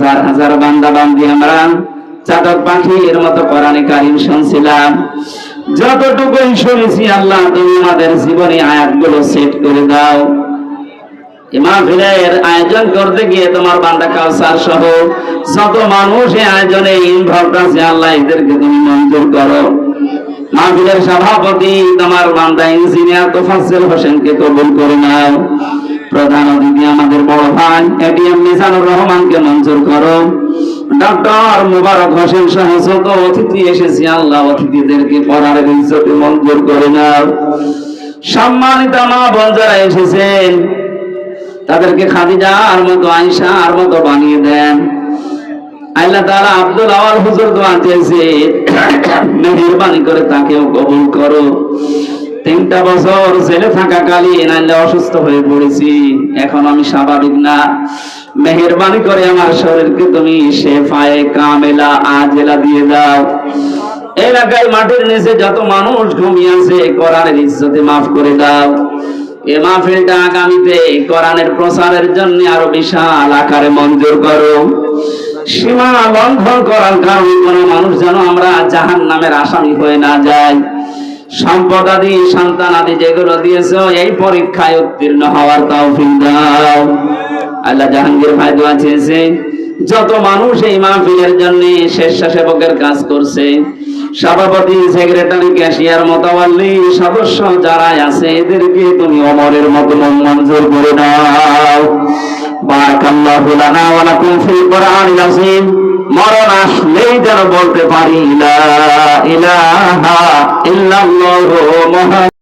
হাজার হাজার বান্দা বান্দি আমরা চাতক পাখির মতো কোরআনে কারিম শুনছিলাম। যতটুকুই শুনেছি আল্লাহ তুমি আমাদের জীবনে আয়াতগুলো সেট করে দাও। আয়োজন করতে গিয়ে তোমার বান্দা কাউসার সহ মানুষ এই আয়োজনে ইনভলভ আছে, আল্লাহ এদেরকে তুমি মঞ্জুর করো। মাহফিলের সভাপতি তোমার বান্দা ইঞ্জিনিয়ার তোফাজ্জল হোসেনকে কবুল করে নাও। প্রধান অতিথি আমাদের বড় ভাই এটিএম মিজানুর রহমানকে মঞ্জুর করো। ডক্টর মুবারক হোসেন সহ যত অতিথি এসেছে, আল্লাহ অতিথিদেরকে পড়ার ইজ্জতে মঞ্জুর করে নাও। সম্মানিত মা বোন যারা এসেছেন, তাদেরকে খাদিজা আর মতো আয়সা আর মতো বানিয়ে দেন। আল্লাহ তারা আব্দুল আওয়াল হুজুর দোয়া চেয়েছে মেহেরবানি করে তাকেও কবুল করো। তিনটা বছর ছেলে থাকাকালীন আল্লাহ অসুস্থ হয়ে পড়েছি। এখন আমি স্বাভাবিক না। মেহেরবানি করে আমার শরীরকে তুমি শেফায়ে কামেলা আজেলা দিয়ে দাও। এলাকায় মাটির নিচে যত মানুষ ঘুমিয়ে আছে, কোরআনের ইজ্জতে মাফ করে দাও। এ মাহফিলটা আগামীতে কোরআনের প্রচারের জন্য আরও বিশাল আকারে মঞ্জুর করো। সীমা লঙ্ঘন করার কারণে কোন মানুষ যেন আমরা জাহান নামের আসামি হয়ে না যাই সম্পদ আদি সন্তান আদি যেগুলো দিয়েছ, এই পরীক্ষায় উত্তীর্ণ হওয়ার তৌফিক দাও। আল্লাহ জাহাঙ্গীর ভাই দোয়া চেয়েছে, যত মানুষ এই মাহফিলের জন্য স্বেচ্ছাসেবকের কাজ করছে, সভাপতি, সেক্রেটারি, ক্যাশিয়ার, মোতাবাল্লি সদস্য যারা আছে, এদেরকে তুমি অমরের মতো মঞ্জুর করে আযীম। মরণ আসলেই যেন বলতে পারি ইলাহা ইল্লাল্লাহু